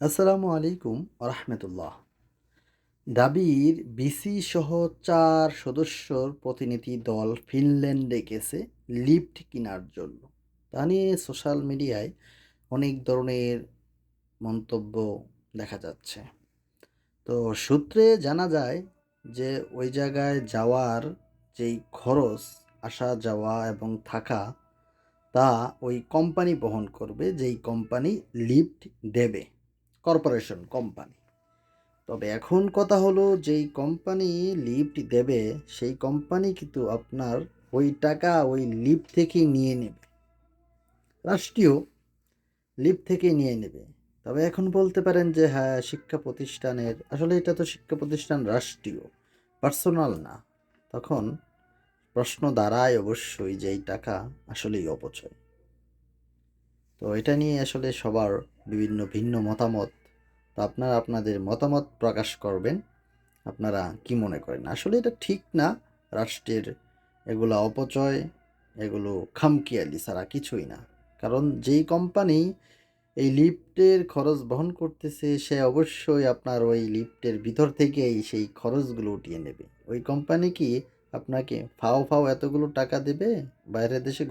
আসসালামু আলাইকুম রহমতুল্লাহ। দাবির বিসি সহ চার সদস্যর প্রতিনিধি দল ফিনল্যান্ডে গেছে লিফট কেনার জন্য। তা নিয়ে সোশ্যাল মিডিয়ায় অনেক ধরনের মন্তব্য দেখা যাচ্ছে। তো সূত্রে জানা যায় যে ওই জায়গায় যাওয়ার যেই খরচ, আসা, যাওয়া এবং থাকা, তা ওই কোম্পানি বহন করবে, যেই কোম্পানি লিফট দেবে। Corporation, company. তবে এখন কথা হলো, যেই কোম্পানি লিফট দেবে, সেই কোম্পানি কিন্তু আপনার ওই টাকা, ওই লিফট থেকেই নিয়ে নেবে। রাষ্ট্রীয় লিফট থেকেই নিয়ে নেবে। তবে এখন বলতে পারেন যে হ্যাঁ শিক্ষা প্রতিষ্ঠানের, আসলে এটা তো শিক্ষা প্রতিষ্ঠান রাষ্ট্রীয়, পার্সোনাল না। তখন প্রশ্ন দাঁড়ায় অবশ্যই যে, এই টাকা আসলেই অপচয়। তো এটা নিয়ে আসলে সবার বিভিন্ন ভিন্ন মতামত। তো আপনারা আপনাদের মতামত প্রকাশ করবেন। আপনারা কি মনে করেন? আসলে এটা ঠিক না। রাষ্ট্রের এগুলো অপচয়, এগুলো খামকিয়ালি ছাড়া কিছুই না। কারণ যেই কোম্পানি এই লিফটের খরচ বহন করতেছে, সে অবশ্যই আপনার ওই লিফটের ভিতর থেকেই সেই খরচগুলো উঠিয়ে নেবে। ওই কোম্পানি কি আপনাকে ফাও ফাও এতগুলো টাকা দেবে? বাইরের দেশে